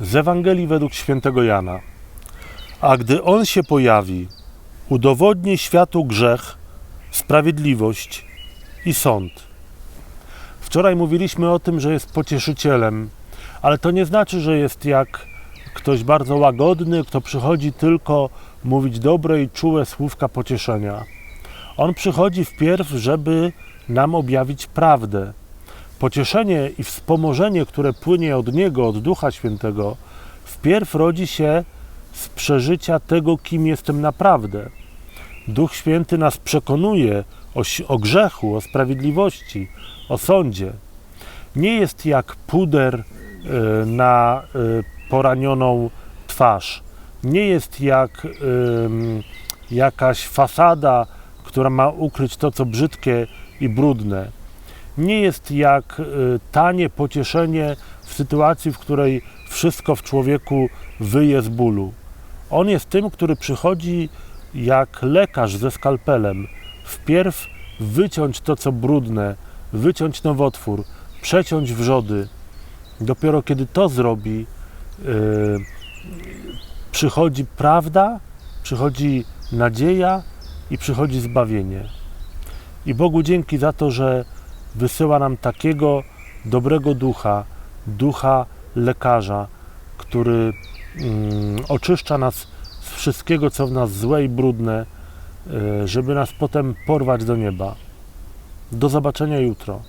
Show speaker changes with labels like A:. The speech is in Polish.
A: z Ewangelii według świętego Jana. A gdy on się pojawi, udowodni światu grzech, sprawiedliwość i sąd. Wczoraj mówiliśmy o tym, że jest pocieszycielem, ale to nie znaczy, że jest jak ktoś bardzo łagodny, kto przychodzi tylko mówić dobre i czułe słówka pocieszenia. On przychodzi wpierw, żeby nam objawić prawdę. Pocieszenie i wspomożenie, które płynie od Niego, od Ducha Świętego, wpierw rodzi się z przeżycia tego, kim jestem naprawdę. Duch Święty nas przekonuje o, o grzechu, o sprawiedliwości, o sądzie. Nie jest jak puder y, na y, poranioną twarz. Nie jest jak jakaś fasada, która ma ukryć to, co brzydkie i brudne. Nie jest jak y, tanie pocieszenie w sytuacji, w której wszystko w człowieku wyje z bólu. On jest tym, który przychodzi jak lekarz ze skalpelem. Wpierw wyciąć to, co brudne, wyciąć nowotwór, przeciąć wrzody. Dopiero kiedy to zrobi, yy, przychodzi prawda, przychodzi nadzieja i przychodzi zbawienie. I Bogu dzięki za to, że wysyła nam takiego dobrego ducha, ducha lekarza, który mm, oczyszcza nas z wszystkiego, co w nas złe i brudne, y, żeby nas potem porwać do nieba. Do zobaczenia jutro.